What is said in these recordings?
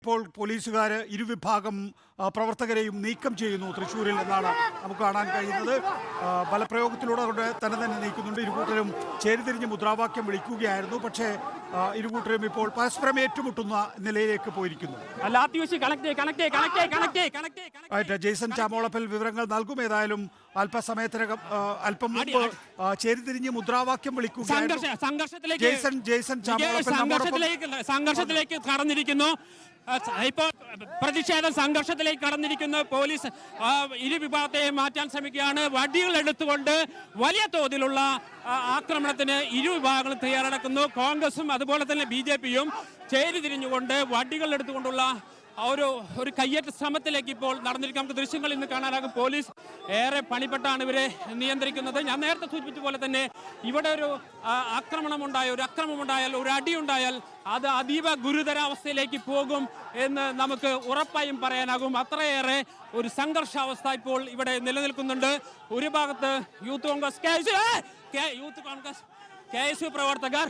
ഇപ്പോൾ പോലീസുകാർ ഇരുവിഭാഗം പ്രവർത്തകരെയും നീക്കം ചെയ്യുന്നു തൃശ്ശൂരിൽ എന്നാണ് നമുക്ക് കാണാൻ കഴിയുന്നത്. ബലപ്രയോഗത്തിലൂടെ അവരുടെ തന്നെ തന്നെ നീക്കുന്നുണ്ട്. ഇരുകൂട്ടരും ചേരിതിരിഞ്ഞ് മുദ്രാവാക്യം വിളിക്കുകയായിരുന്നു. പക്ഷേ ഇരുകൂട്ടരും ഇപ്പോൾ പരസ്പരം ഏറ്റുമുട്ടുന്ന നിലയിലേക്ക് പോയിരിക്കുന്നു. ജെയ്സൺ ചാമോളപ്പൽ വിവരങ്ങൾ നൽകും. ഏതായാലും അല്പസമയത്തിനകം അല്പം മുമ്പ് ചേരിതിരിഞ്ഞ് മുദ്രാവാക്യം വിളിക്കുകയായിരുന്നു. സംഘർഷത്തിലേക്ക് ജെയ്സൺ ജെയ്സൺ ചാമോളപ്പൽ സംഘർഷത്തിലേക്ക് കടന്നിരിക്കുന്നു. ഇപ്പോൾ പ്രതിഷേധം സംഘർഷത്തിലേക്ക് കടന്നിരിക്കുന്ന. പോലീസ് ഇരു വിഭാഗത്തെയും മാറ്റാൻ ശ്രമിക്കുകയാണ്. വടികൾ എടുത്തുകൊണ്ട് വലിയ തോതിലുള്ള ആക്രമണത്തിന് ഇരു വിഭാഗങ്ങളും തയ്യാറെടുക്കുന്നു. കോൺഗ്രസും അതുപോലെ തന്നെ ബി ജെ പിയും ചേരിതിരിഞ്ഞുകൊണ്ട് തിരിഞ്ഞുകൊണ്ട് എടുത്തുകൊണ്ടുള്ള ആ ഒരു ഒരു കയ്യേറ്റ ശ്രമത്തിലേക്ക് ഇപ്പോൾ നടന്നിരിക്കും. നമുക്ക് ദൃശ്യങ്ങൾ ഇന്ന് കാണാനാകും. പോലീസ് ഏറെ പണിപ്പെട്ടാണ് ഇവരെ നിയന്ത്രിക്കുന്നത്. ഞാൻ നേരത്തെ സൂചിപ്പിച്ച പോലെ തന്നെ ഇവിടെ ഒരു ആക്രമണം ആക്രമണമുണ്ടായ ഒരു അക്രമമുണ്ടായാൽ ഒരു അടി ഉണ്ടായാൽ അത് അതീവ ഗുരുതരാവസ്ഥയിലേക്ക് പോകും എന്ന് നമുക്ക് ഉറപ്പായും പറയാനാകും. അത്രയേറെ ഒരു സംഘർഷാവസ്ഥ ഇപ്പോൾ ഇവിടെ നിലനിൽക്കുന്നുണ്ട്. ഒരു ഭാഗത്ത് Youth Congress K Youth Congress K S U പ്രവർത്തകർ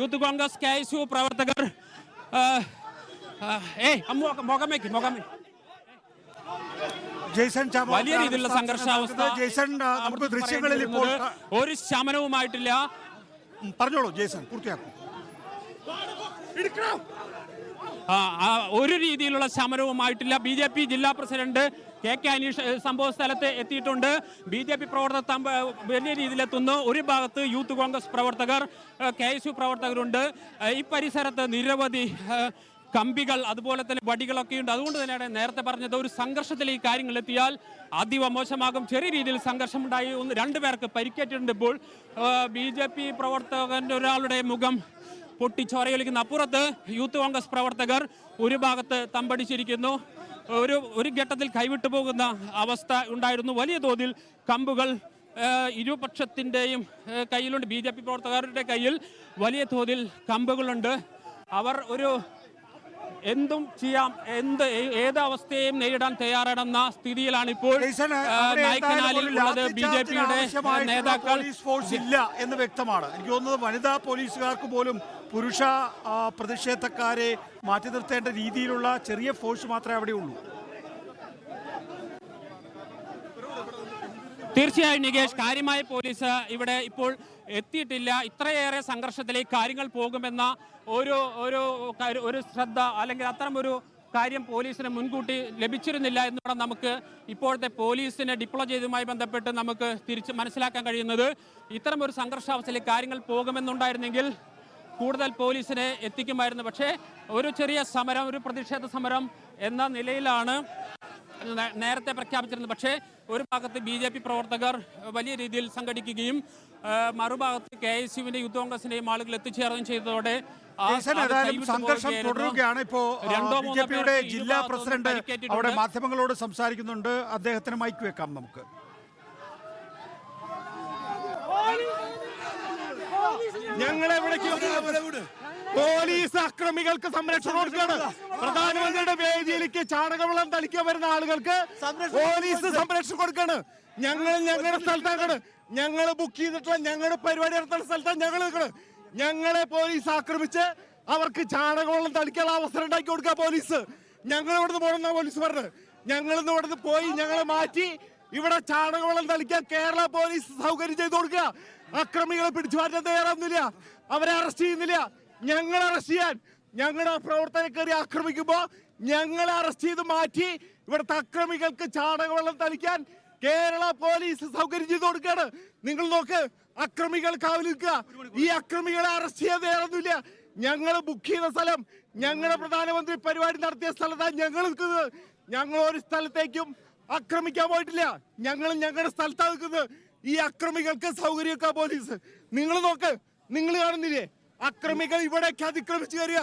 Youth Congress K S U പ്രവർത്തകർ ഏയ് അമ്മു മുഖമേക്ക് മുഖമേക്ക് ജെയ്സൺ വലിയ രീതിയിലുള്ള സംഘർഷാവസ്ഥ ജെയ്സൺ ആ, നമുക്ക് ദൃശ്യങ്ങളിൽ ഇപ്പോൾ ഒരു ശമനവുമായിട്ടില്ല. പറഞ്ഞോളൂ ജയ്സൺ പൂർത്തിയാക്കും. ഒരു രീതിയിലുള്ള ശമനവുമായിട്ടില്ല. ബി ജെ പി ജില്ലാ പ്രസിഡന്റ് കെ കെ അനീഷ് സംഭവ സ്ഥലത്ത് എത്തിയിട്ടുണ്ട്. ബി ജെ പി പ്രവർത്തക വലിയ രീതിയിലെത്തുന്നു. ഒരു ഭാഗത്ത് യൂത്ത് കോൺഗ്രസ് പ്രവർത്തകർ കെ എസ് യു പ്രവർത്തകരുണ്ട്. ഈ പരിസരത്ത് നിരവധി കമ്പികൾ അതുപോലെ തന്നെ വടികളൊക്കെ ഉണ്ട്. അതുകൊണ്ട് തന്നെയാണ് നേരത്തെ പറഞ്ഞത് ഒരു സംഘർഷത്തിൽ ഈ കാര്യങ്ങൾ എത്തിയാൽ അതീവ മോശമാകും. ചെറിയ രീതിയിൽ സംഘർഷമുണ്ടായി. ഒന്ന് രണ്ടുപേർക്ക് പരിക്കേറ്റിട്ടുണ്ട് ഇപ്പോൾ. ബി ജെ പി പ്രവർത്തകന്റെ ഒരാളുടെ മുഖം പൊട്ടിച്ചോരയൊലിക്കുന്ന. അപ്പുറത്ത് യൂത്ത് കോൺഗ്രസ് പ്രവർത്തകർ ഒരു ഭാഗത്ത് തമ്പടിച്ചിരിക്കുന്നു. ഒരു ഒരു ഘട്ടത്തിൽ കൈവിട്ടു പോകുന്ന അവസ്ഥ ഉണ്ടായിരുന്നു. വലിയ തോതിൽ കമ്പുകൾ ഇരുപക്ഷത്തിന്റെയും കയ്യിലുണ്ട്. ബി ജെ പി പ്രവർത്തകരുടെ കയ്യിൽ വലിയ തോതിൽ കമ്പുകളുണ്ട്. അവർ ഒരു എന്തും ചെയ്യാം എന്ത് ഏത് അവസ്ഥയെയും നേരിടാൻ തയ്യാറാണെന്ന സ്ഥിതിയിലാണ് ഇപ്പോൾ നായ്ക്കനാലിൽ ഉള്ളത് ബി ജെ പിയുടെ നേതാക്കൾ ഫോഴ്സ് ഇല്ല എന്ന് വ്യക്തമാണ്. എനിക്ക് തോന്നുന്നത് വനിതാ പോലീസുകാർക്ക് പോലും പുരുഷ പ്രതിഷേധക്കാരെ മാറ്റി നിർത്തേണ്ട രീതിയിലുള്ള ചെറിയ ഫോഴ്സ് മാത്രമേ അവിടെ ഉള്ളൂ. തീർച്ചയായും നികേഷ് കാര്യമായ പോലീസ് ഇവിടെ ഇപ്പോൾ എത്തിയിട്ടില്ല. ഇത്രയേറെ സംഘർഷത്തിലേക്ക് കാര്യങ്ങൾ പോകുമെന്ന ഒരു ഒരു ഒരു ശ്രദ്ധ അല്ലെങ്കിൽ അത്തരം ഒരു കാര്യം പോലീസിന് മുൻകൂട്ടി ലഭിച്ചിരുന്നില്ല എന്നാണ് നമുക്ക് ഇപ്പോഴത്തെ പോലീസിനെ ഡിപ്ലോ ചെയ്തതുമായി ബന്ധപ്പെട്ട് നമുക്ക് തിരിച്ച് മനസ്സിലാക്കാൻ കഴിയുന്നത് ഇത്തരം ഒരു സംഘർഷാവസ്ഥയിൽ കാര്യങ്ങൾ പോകുമെന്നുണ്ടായിരുന്നെങ്കിൽ കൂടുതൽ പോലീസിനെ എത്തിക്കുമായിരുന്നു. പക്ഷേ ഒരു ചെറിയ സമരം ഒരു പ്രതിഷേധ സമരം എന്ന നിലയിലാണ് നേരത്തെ പ്രഖ്യാപിച്ചിരുന്നത്. പക്ഷേ ഒരു ഭാഗത്ത് ബി ജെ പി പ്രവർത്തകർ വലിയ രീതിയിൽ സംഘടിക്കുകയും മറുഭാഗത്ത് കെ എസ് യുവിന്റെ യൂത്ത് കോൺഗ്രസിന്റെയും ആളുകൾ എത്തിച്ചേർന്നും ചെയ്തതോടെ സംഘർഷം. തുടരുകയാണ്. ഇപ്പോ രണ്ടോ ബി ജെ പിയുടെ ജില്ലാ പ്രസിഡന്റ്. അവിടെ മാധ്യമങ്ങളോട് സംസാരിക്കുന്നുണ്ട്. അദ്ദേഹത്തിന് മൈക്ക് വെക്കാം നമുക്ക്. ഞങ്ങളെ എവിടേക്ക് പോലീസ് അക്രമികൾക്ക് സംരക്ഷണം കൊടുക്കുകയാണ്. പ്രധാനമന്ത്രിയുടെ വേദിയിലേക്ക് ചാണകവെള്ളം തളിക്കാൻ വരുന്ന ആളുകൾക്ക് പോലീസ് സംരക്ഷണം കൊടുക്കാണ്. ഞങ്ങൾ ഞങ്ങളുടെ സ്ഥലത്താണ്. ഞങ്ങൾ ബുക്ക് ചെയ്തിട്ടുള്ള ഞങ്ങളുടെ പരിപാടി നടത്തുന്ന സ്ഥലത്താണ് ഞങ്ങൾ നിൽക്കുന്നത് ഞങ്ങളെ പോലീസ് ആക്രമിച്ച് അവർക്ക് ചാണകവെള്ളം തളിക്കാനുള്ള അവസരം ഉണ്ടാക്കി കൊടുക്കുക പോലീസ്. ഞങ്ങൾ ഇവിടുന്ന് പോകണമെന്നാ പോലീസ് പറഞ്ഞത്. ഞങ്ങൾ ഇന്ന് ഇവിടുന്ന് പോയി ഞങ്ങളെ മാറ്റി ഇവിടെ ചാണകവെള്ളം തളിക്കാൻ കേരള പോലീസ് സൗകര്യം ചെയ്തു കൊടുക്കുക. അക്രമികളെ പിടിച്ചു മാറ്റാൻ തയ്യാറാവുന്നില്ല. അവരെ അറസ്റ്റ് ചെയ്യുന്നില്ല. ഞങ്ങൾ അറസ്റ്റ് ചെയ്യാൻ ഞങ്ങളുടെ പ്രവർത്തനം കയറി ആക്രമിക്കുമ്പോൾ ഞങ്ങളെ അറസ്റ്റ് ചെയ്ത് മാറ്റി ഇവിടുത്തെ അക്രമികൾക്ക് ചാണകവെള്ളം തളിക്കാൻ കേരള പോലീസ് സൗകര്യം ചെയ്ത് കൊടുക്കുകയാണ്. നിങ്ങൾ നോക്ക് അക്രമികൾ കാവൽ നിൽക്കുക. ഈ അക്രമികളെ അറസ്റ്റ് ചെയ്യാൻ തയ്യാറൊന്നുമില്ല ഞങ്ങൾ ബുക്ക് ചെയ്ത സ്ഥലം ഞങ്ങളുടെ പ്രധാനമന്ത്രി പരിപാടി നടത്തിയ സ്ഥലത്താണ് ഞങ്ങൾ നിൽക്കുന്നത്. ഞങ്ങൾ ഒരു സ്ഥലത്തേക്കും ആക്രമിക്കാൻ പോയിട്ടില്ല. ഞങ്ങൾ ഞങ്ങളുടെ സ്ഥലത്താണ് നിൽക്കുന്നത്. ഈ അക്രമികൾക്ക് സൗകര്യമൊക്കെ പോലീസ്. നിങ്ങൾ നോക്ക് നിങ്ങൾ കാണുന്നില്ലേ? അക്രമികൾ ഇവിടേക്ക് അതിക്രമിച്ചു കയറിയ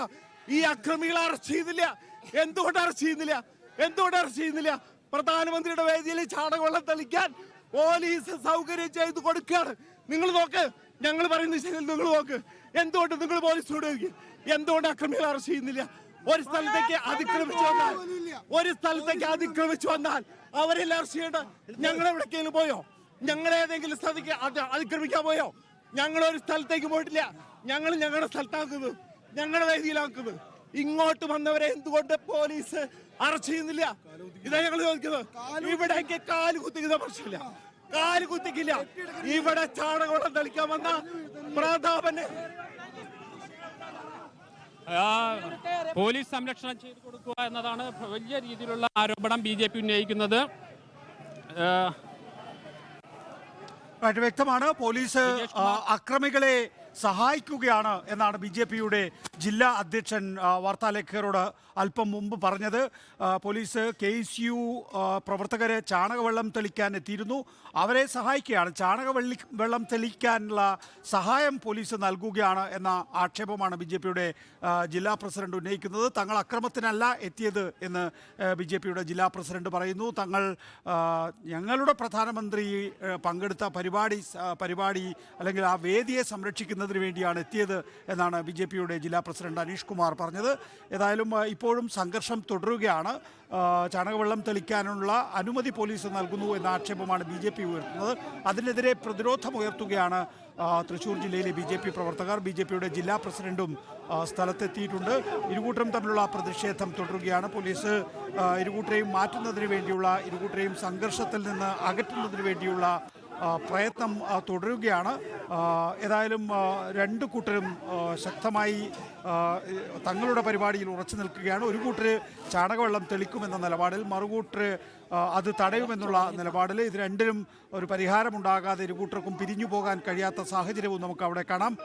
ഈ അക്രമികളെ അറസ്റ്റ് ചെയ്യുന്നില്ല. എന്തുകൊണ്ട് അറസ്റ്റ് ചെയ്യുന്നില്ല? എന്തുകൊണ്ട് അറസ്റ്റ് ചെയ്യുന്നില്ല? പ്രധാനമന്ത്രിയുടെ വേദിയിൽ ചാണകവെള്ളം തളിക്കാൻ പോലീസ് സൗകര്യം ചെയ്ത് കൊടുക്കുകയാണ്. നിങ്ങൾ നോക്ക്. ഞങ്ങൾ പറയുന്ന ശരി നിങ്ങൾ നോക്ക്. എന്തുകൊണ്ട് നിങ്ങൾ പോലീസിനോട് എന്തുകൊണ്ട് അക്രമികളെ അറസ്റ്റ് ചെയ്യുന്നില്ല? ഒരു സ്ഥലത്തേക്ക് അതിക്രമിച്ചു വന്നാൽ ഒരു സ്ഥലത്തേക്ക് അതിക്രമിച്ചു വന്നാൽ അവരെല്ലാം അറസ്റ്റ് ചെയ്യേണ്ട. ഞങ്ങൾ എവിടേക്കെങ്കിലും പോയോ? ഞങ്ങൾ ഏതെങ്കിലും സ്ഥലത്തേക്ക് അതിക്രമിക്കാൻ പോയോ? ഞങ്ങൾ ഒരു സ്ഥലത്തേക്ക് പോയിട്ടില്ല. ഞങ്ങൾ ഞങ്ങളുടെ സ്ഥലത്താക്കുന്നത് ഞങ്ങളുടെ വേദിയിലാക്കുന്നത് ഇങ്ങോട്ട് വന്നവരെ എന്തുകൊണ്ട് പോലീസ് അറസ്റ്റ് ചെയ്യുന്നില്ല? ഇതാ ഞങ്ങൾ ചോദിക്കുന്നത്. ഇവിടെ കാൽ കുത്തിക്കുന്ന പ്രശ്നമില്ല. കാൽ കുത്തിക്കില്ല. ഇവിടെ ചാണകവെള്ളം തളിക്കാൻ വന്ന പ്രതാപനെ. പോലീസ് സംരക്ഷണം ചെയ്തു കൊടുക്കുക എന്നതാണ് വലിയ രീതിയിലുള്ള ആരോപണം ബി ജെ പി ഉന്നയിക്കുന്നത്. വ്യക്തമാണ്. പോലീസ് അക്രമികളെ സഹായിക്കുകയാണ് എന്നാണ് ബി ജെ പിയുടെ ജില്ലാ അധ്യക്ഷൻ വാർത്താലേഖകരോട് അല്പം മുമ്പ് പറഞ്ഞത്. പോലീസ് കെ എസ് യു പ്രവർത്തകരെ ചാണകവെള്ളം തെളിക്കാൻ എത്തിയിരുന്നു. അവരെ സഹായിക്കുകയാണ്. ചാണകവെള്ളി വെള്ളം തെളിക്കാനുള്ള സഹായം പോലീസ് നൽകുകയാണ് എന്ന ആക്ഷേപമാണ് ബി ജെ പിയുടെ ജില്ലാ പ്രസിഡന്റ് ഉന്നയിക്കുന്നത്. തങ്ങൾ അക്രമത്തിനല്ല എത്തിയത് എന്ന് ബി ജെ പിയുടെ ജില്ലാ പ്രസിഡന്റ് പറയുന്നു. തങ്ങൾ ഞങ്ങളുടെ പ്രധാനമന്ത്രി പങ്കെടുത്ത പരിപാടി പരിപാടി അല്ലെങ്കിൽ ആ വേദിയെ സംരക്ഷിക്കുന്നതിന് വേണ്ടിയാണ് എത്തിയത് എന്നാണ് ബി ജെ പിയുടെ ജില്ലാ പ്രസിഡന്റ് അനീഷ് കുമാർ പറഞ്ഞത്. ഏതായാലും ഇപ്പോഴും സംഘർഷം തുടരുകയാണ്. ചാണകവെള്ളം തെളിക്കാനുള്ള അനുമതി പോലീസ് നൽകുന്നു എന്ന ആക്ഷേപമാണ് ബി ജെ പി ഉയർത്തുന്നത്. അതിനെതിരെ പ്രതിരോധം ഉയർത്തുകയാണ് ആ, തൃശൂർ ജില്ലയിലെ ബി ജെ പി പ്രവർത്തകർ. ബി ജെ പിയുടെ ജില്ലാ പ്രസിഡന്റും സ്ഥലത്തെത്തിയിട്ടുണ്ട്. ഇരുകൂട്ടരും തമ്മിലുള്ള പ്രതിഷേധം തുടരുകയാണ്. പോലീസ് ഇരുകൂട്ടരെയും മാറ്റുന്നതിന് വേണ്ടിയുള്ള ഇരുകൂട്ടരെയും സംഘർഷത്തിൽ നിന്ന് അകറ്റുന്നതിന് വേണ്ടിയുള്ള പ്രയത്നം തുടരുകയാണ്. ഏതായാലും രണ്ട് കൂട്ടരും ശക്തമായി തങ്ങളുടെ പരിപാടിയിൽ ഉറച്ചു നിൽക്കുകയാണ്. ഒരു കൂട്ടർ ചാണകവെള്ളം തെളിക്കുമെന്ന നിലപാടിൽ മറുകൂട്ടർ അത് തടയുമെന്നുള്ള നിലപാടിൽ ഇത് രണ്ടിനും ഒരു പരിഹാരമുണ്ടാകാതെ ഇരു കൂട്ടർക്കും പിരിഞ്ഞു പോകാൻ കഴിയാത്ത സാഹചര്യവും നമുക്ക് അവിടെ കാണാം.